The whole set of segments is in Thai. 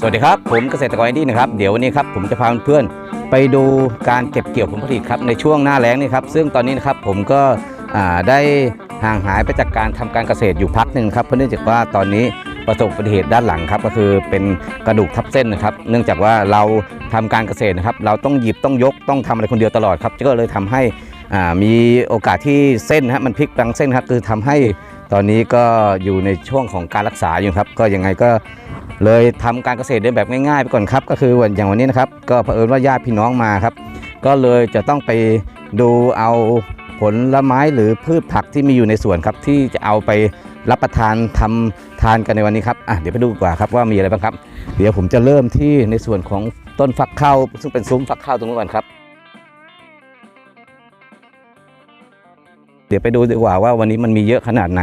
สวัสดีครับ ผมเกษตรกรอินดี้นะครับเดี๋ยววันนี้ครับผมจะพาเพื่อนไปดูการเก็บเกี่ยวผลผลิตครับในช่วงหน้าแล้งนี่ครับซึ่งตอนนี้นะครับผมก็ได้ห่างหายไปจากการทำการเกษตรอยู่พักหนึ่งครับเพราะเนื่องจากว่าตอนนี้ประสบอุบัติเหตุด้านหลังครับก็คือเป็นกระดูกทับเส้นนะครับ เนื่องจากว่าเราทำการเกษตรนะครับ เราต้องหยิบต้องยกต้องทำอะไรคนเดียวตลอดครับก็เลยทำให้มีโอกาสที่เส้นนะฮะมันพลิกบางเส้นครับคือทำให้ ตอนนี้ก็อยู่ในช่วงของการรักษาอยู่ครับ ก็ยังไงก็เลยทำการเกษตรได้แบบง่ายๆไปก่อนครับ ก็คือวันอย่างวันนี้นะครับ ก็เผอิญว่าญาติพี่น้องมาครับ ก็เลยจะต้องไปดูเอาผลไม้หรือพืชผักที่มีอยู่ในสวนครับ ที่จะเอาไปรับประทานทำทานกันในวันนี้ครับอะเดี๋ยวไปดูกว่าครับว่ามีอะไรบ้างครับ เดี๋ยวผมจะเริ่มที่ในส่วนของต้นฟักข้าวซึ่งเป็นซุ้มฟักข้าวตรงนู้นก่อนครับ เดี๋ยวไปดูดีกว่าว่าวันนี้มันมีเยอะขนาดไหน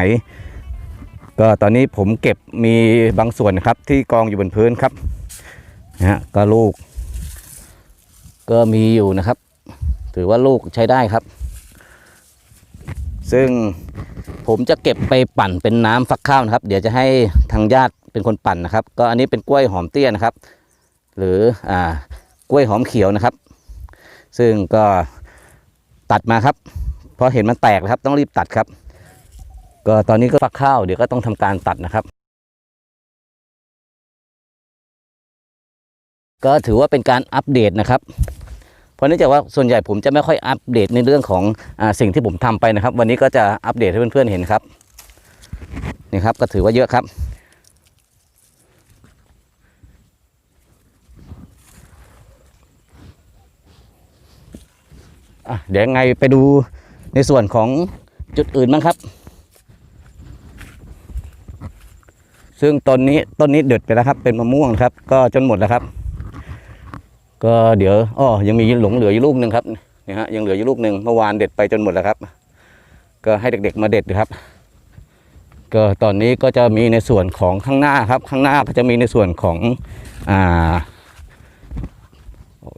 ก็ตอนนี้ผมเก็บมีบางส่วนครับที่กองอยู่บนพื้นครับนะฮะก็ลูก ก็มีอยู่นะครับ ถือว่าลูกใช้ได้ครับ ซึ่งผมจะเก็บไปปั่นเป็นน้ำฟักข้าวนะครับ เดี๋ยวจะให้ทางญาติเป็นคนปั่นนะครับ ก็อันนี้เป็นกล้วยหอมเตี้ยนะครับ หรืออ่ากล้วยหอมเขียวนะครับ ซึ่งก็ตัดมาครับ พราะเห็นมันแตกนะครับ ต้องรีบตัดครับ ก็ตอนนี้ก็ฟักข้าวเดี๋ยวก็ต้องทำการตัดนะครับ ก็ถือว่าเป็นการอัปเดตนะครับ เพราะเนื่องจากว่าส่วนใหญ่ผมจะไม่ค่อยอัปเดตในเรื่องของอสิ่งที่ผมทำไปนะครับ วันนี้ก็จะอัปเดตให้เพื่อนๆเห็นครับนี่ครับ ก็ถือว่าเยอะครับเดี๋ยวไงไปดู ในส่วนของจุดอื่นบ้างครับ ซึ่งต้นนี้ต้นนี้เด็ดไปแล้วครับ เป็นมะม่วงครับ ก็จนหมดแล้วครับ ก็เดี๋ยวอ้อยังมีหลงเหลืออยู่ลูกหนึ่งครับนี่ฮะยังเหลืออยู่ลูกหนึ่งเมื่อวานเด็ดไปจนหมดแล้วครับ ก็ให้เด็กๆมาเด็ดนะครับ ก็ตอนนี้ก็จะมีในส่วนของข้างหน้าครับ ข้างหน้าก็จะมีในส่วนของอ่า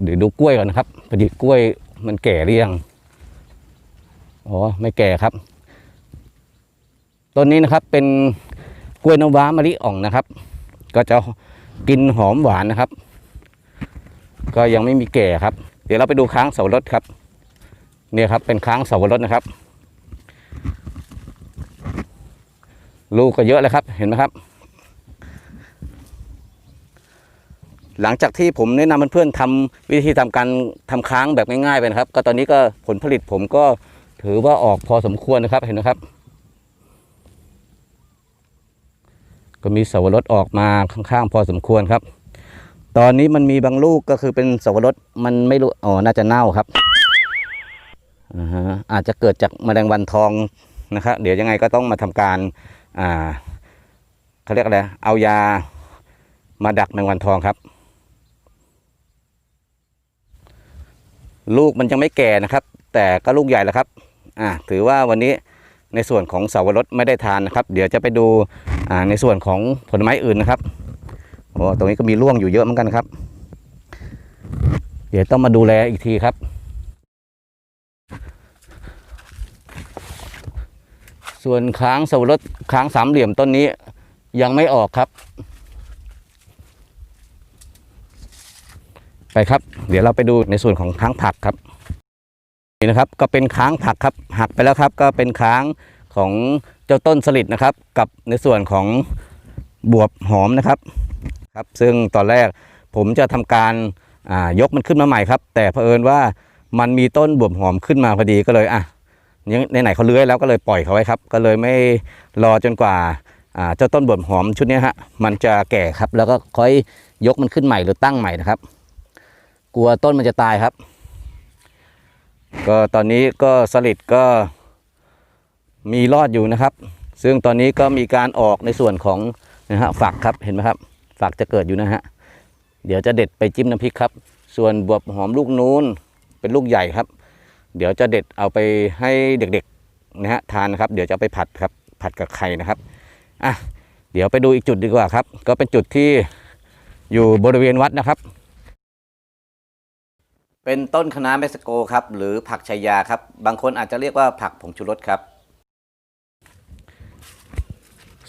เดี๋ยวดูกล้วยก่อนนะครับพอดีกล้วยมันแก่หรือยัง อ๋อไม่แก่ครับต้นนี้นะครับเป็นกล้วยน้ำว้ามะลิอ่องนะครับ ก็จะกินหอมหวานนะครับ ก็ยังไม่มีแก่ครับ เดี๋ยวเราไปดูค้างเสาวรสครับ เนี่ยครับเป็นค้างเสาวรสนะครับ ลูกก็เยอะเลยครับเห็นไหมครับ หลังจากที่ผมแนะนำเพื่อนๆทำวิธีทำการทำค้างแบบง่ายๆไปนะครับ ก็ตอนนี้ก็ผลผลิตผมก็ ถือว่าออกพอสมควรนะครับเห็นไหมครับ ก็มีสวรสออกมาข้างๆพอสมควรครับ ตอนนี้มันมีบางลูกก็คือเป็นสวรสมันไม่รู้อ๋อน่าจะเน่าครับอ่าฮะอาจจะเกิดจากแมลงวันทองนะครับเดี๋ยวยังไงก็ต้องมาทำการอ่าเขาเรียกอะไรเอายามาดักแมลงวันทองครับ ลูกมันยังไม่แก่นะครับ แต่ก็ลูกใหญ่แล้วครับ อ่าถือว่าวันนี้ในส่วนของเสาวรสไม่ได้ทานนะครับ เดี๋ยวจะไปดูอ่าในส่วนของผลไม้อื่นนะครับโอ้ตรงนี้ก็มีร่วงอยู่เยอะเหมือนกันครับ เดี๋ยวต้องมาดูแลอีกทีครับส่วนค้างสวรสค้างสามเหลี่ยมต้นนี้ยังไม่ออกครับ ไปครับ เดี๋ยวเราไปดูในส่วนของค้างผักครับ นี่นะครับก็เป็นค้างผักครับหักไปแล้วครับ ก็เป็นค้างของเจ้าต้นสลิดนะครับ กับในส่วนของบวบหอมนะครับครับ ซึ่งตอนแรกผมจะทำการายกมันขึ้นมาใหม่ครับ แต่เผอิญว่ามันมีต้นบวบหอมขึ้นมาพอดีก็เลยอะยังไหนๆเขาเลื้อยแล้วก็เลยปล่อยเขาไว้ครับ ก็เลยไม่รอจนกว่าเจ้าต้นบวบหอมชุดนี้ฮะมันจะแก่ครับ แล้วก็ค่อยยกมันขึ้นใหม่หรือตั้งใหม่นะครับ กลัวต้นมันจะตายครับ ก็ตอนนี้ก็สลิดก็มีรอดอยู่นะครับ ซึ่งตอนนี้ก็มีการออกในส่วนของนะฮะฝักครับเห็นไหมครับ ฝักจะเกิดอยู่นะฮะเดี๋ยวจะเด็ดไปจิ้มน้ำพริกครับ ส่วนบวบหอมลูกนู้นเป็นลูกใหญ่ครับ เดี๋ยวจะเด็ดเอาไปให้เด็กๆนะฮะทานนะครับ เดี๋ยวจะไปผัดครับผัดกับไข่นะครับอะเดี๋ยวไปดูอีกจุดดีกว่าครับ ก็เป็นจุดที่อยู่บริเวณวัดนะครับ เป็นต้นคะน้าเม็กซิโกครับหรือผักชายาครับ บางคนอาจจะเรียกว่าผักผงชูรสครับ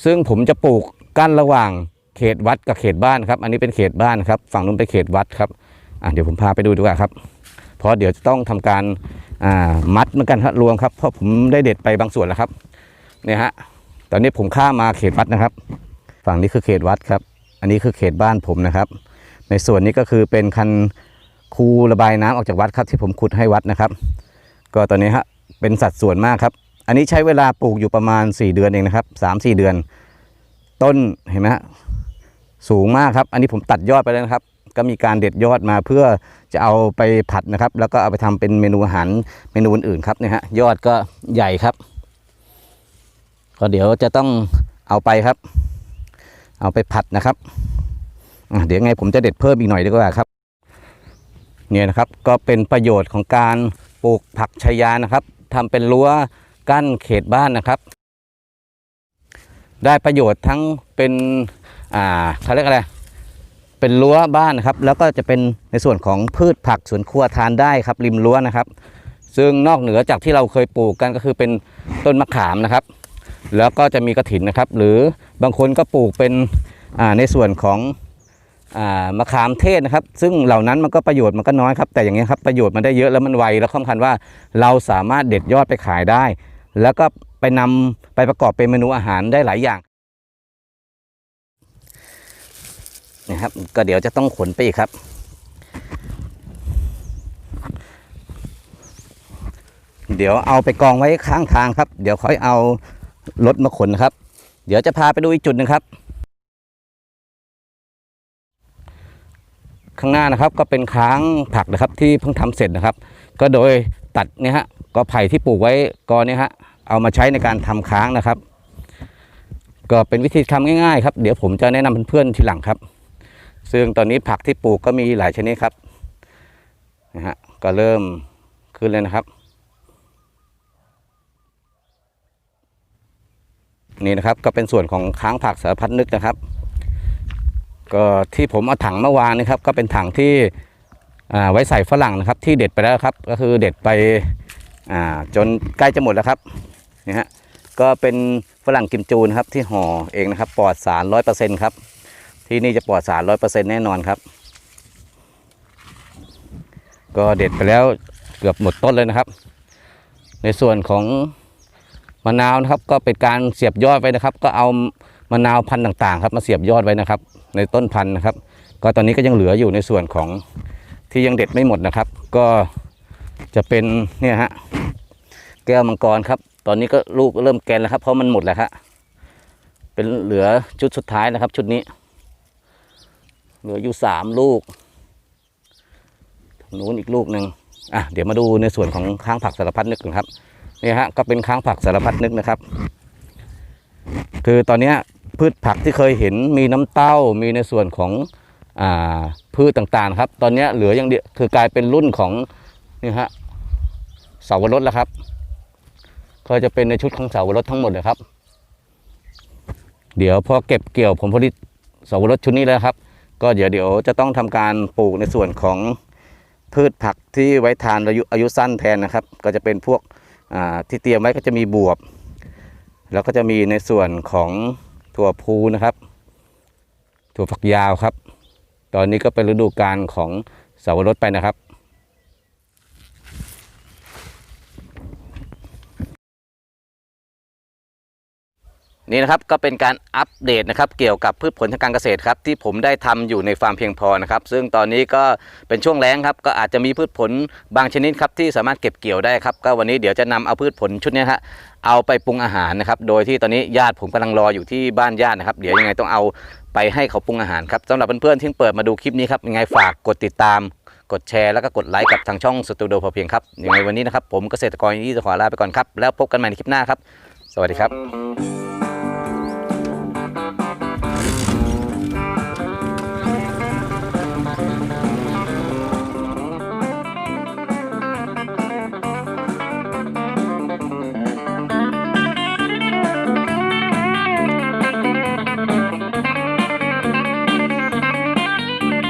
ซึ่งผมจะปลูกกั้นระหว่างเขตวัดกับเขตบ้านครับ อันนี้เป็นเขตบ้านครับ ฝั่งนู้นเป็นเขตวัดครับอะเดี๋ยวผมพาไปดูดีกว่าครับ เพราะเดี๋ยวจะต้องทำการอ่ามัดเหมือนกันครับรวมครับ เพราะผมได้เด็ดไปบางส่วนแล้วครับเนี่ยฮะตอนนี้ผมข้ามาเขตวัดนะครับ ฝั่งนี้คือเขตวัดครับ อันนี้คือเขตบ้านผมนะครับ ในส่วนนี้ก็คือเป็นคัน คูระบายน้ำออกจากวัดครับที่ผมขุดให้วัดนะครับ ก็ตอนนี้ฮะเป็นสัดส่วนมากครับ อันนี้ใช้เวลาปลูกอยู่ประมาณ 4 เดือนเองนะครับ3 4 เดือน ต้นเห็นไหมฮะสูงมากครับ อันนี้ผมตัดยอดไปแล้วนะครับ ก็มีการเด็ดยอดมาเพื่อจะเอาไปผัดนะครับ แล้วก็เอาไปทำเป็นเมนูอาหารเมนูอื่นๆครับเนี่ยฮะยอดก็ใหญ่ครับ ก็เดี๋ยวจะต้องเอาไปครับ เอาไปผัดนะครับเดี๋ยวไงผมจะเด็ดเพิ่มอีกหน่อยดีกว่าครับ เนี่ยนะครับก็เป็นประโยชน์ของการปลูกผักชายานะครับทำเป็นรั้วกั้นเขตบ้านนะครับ ได้ประโยชน์ทั้งเป็นอ่าเขาเรียกอะไรเป็นรั้วบ้านนะครับ แล้วก็จะเป็นในส่วนของพืชผักสวนครัวทานได้ครับ ริมรั้วนะครับ ซึ่งนอกเหนือจากที่เราเคยปลูกกันก็คือเป็นต้นมะขามนะครับ แล้วก็จะมีกระถินนะครับ หรือบางคนก็ปลูกเป็นอ่าในส่วนของ มะขามเทศนะครับ ซึ่งเหล่านั้นมันก็ประโยชน์มันก็น้อยครับ แต่อย่างนี้ครับประโยชน์มันได้เยอะแล้วมันไวแล้วสำคัญว่าเราสามารถเด็ดยอดไปขายได้ แล้วก็ไปนำไปประกอบเป็นเมนูอาหารได้หลายอย่างนะครับก็เดี๋ยวจะต้องขนไปอีกครับ เดี๋ยวเอาไปกองไว้ข้างทางครับ เดี๋ยวค่อยเอารถมาขนครับ เดี๋ยวจะพาไปดูอีกจุดหนึ่งครับ ข้างหน้านะครับ ก็เป็นค้างผักนะครับที่เพิ่งทำเสร็จนะครับ ก็โดยตัดเนี่ยฮะก็ไผ่ที่ปลูกไว้กอเนี่ยฮะเอามาใช้ในการทำค้างนะครับ ก็เป็นวิธีทำง่ายๆครับเดี๋ยวผมจะแนะนำเพื่อนๆทีหลังครับ ซึ่งตอนนี้ผักที่ปลูกก็มีหลายชนิดครับนะฮะก็เริ่มขึ้นเลยนะครับ นี่นะครับก็เป็นส่วนของค้างผักสารพัดนึกนะครับ ก็ที่ผมเอาถังเมื่อวานนะครับ ก็เป็นถังที่ไว้ใส่ฝรั่งนะครับ ที่เด็ดไปแล้วครับ ก็คือเด็ดไปจนใกล้จะหมดแล้วครับนี่ฮะก็เป็นฝรั่งกิมจูนครับที่ห่อเองนะครับปลอดสารร้อยเปอร์เซ็นต์ครับที่นี่จะปลอดสารร้อยเปอร์เซ็นต์แน่นอนครับ ก็เด็ดไปแล้วเกือบหมดต้นเลยนะครับ ในส่วนของมะนาวนะครับ ก็เป็นการเสียบยอดไว้นะครับ ก็เอา มะนาวพันธุ์ต่างๆครับมาเสียบยอดไว้นะครับ ในต้นพันธุ์นะครับ ก็ตอนนี้ก็ยังเหลืออยู่ในส่วนของที่ยังเด็ดไม่หมดนะครับ ก็จะเป็นเนี่ยฮะแก้วมังกรครับ ตอนนี้ก็ลูกเริ่มแกนแล้วครับ เพราะมันหมดแล้วครับเป็นเหลือชุดสุดท้ายนะครับ ชุดนี้ เหลืออยู่สามลูกทางนู้นอีกลูกหนึ่งอะเดี๋ยวมาดูในส่วนของค้างผักสารพัดนึกกันครับนี่ฮะก็เป็นค้างผักสารพัดนึกนะครับ คือตอนนี้ พืชผักที่เคยเห็นมีน้ำเต้ามีในส่วนของอพืชต่างๆครับ ตอนนี้เหลืออย่างเดียวคือกลายเป็นรุ่นของนี่ฮะเสาวรสแล้วครับ ก็จะเป็นในชุดของเสาวรสทั้งหมดเลยครับ เดี๋ยวพอเก็บเกี่ยวผลผลิตเสาวรสชุดนี้แล้วครับ ก็เดี๋ยวเดี๋ยวจะต้องทำการปลูกในส่วนของพืชผักที่ไว้ทานอายุอายุสั้นแทนนะครับ ก็จะเป็นพวกที่เตรียมไว้ก็จะมีบวบ แล้วก็จะมีในส่วนของ ถั่วพูนะครับ ถั่วฝักยาวครับ ตอนนี้ก็เป็นฤดูกาลของเสาวรสไปนะครับ นี่นะครับก็เป็นการอัปเดตนะครับเกี่ยวกับพืชผลทางการเกษตรครับที่ผมได้ทำอยู่ในฟาร์มเพียงพอนะครับซึ่งตอนนี้ก็เป็นช่วงแล้งครับก็อาจจะมีพืชผลบางชนิดครับที่สามารถเก็บเกี่ยวได้ครับก็วันนี้เดี๋ยวจะนำเอาพืชผลชุดนี้ฮะเอาไปปรุงอาหารนะครับโดยที่ตอนนี้ญาติผมกำลังรออยู่ที่บ้านญาตินะครับเดี๋ยวยังไงต้องเอาไปให้เขาปรุงอาหารครับสำหรับเพื่อนๆที่เปิดมาดูคลิปนี้ครับยังไงฝากกดติดตามกดแชร์แล้วก็กดไลค์กับทางช่องสตูดิโอพอเพียงครับยังไงวันนี้นะครับผมเกษตรกรยี่จะขอลาไปก่อนครับแล้วพบกันใหม่ในคลิปหน้าครับ สวัสดีครับ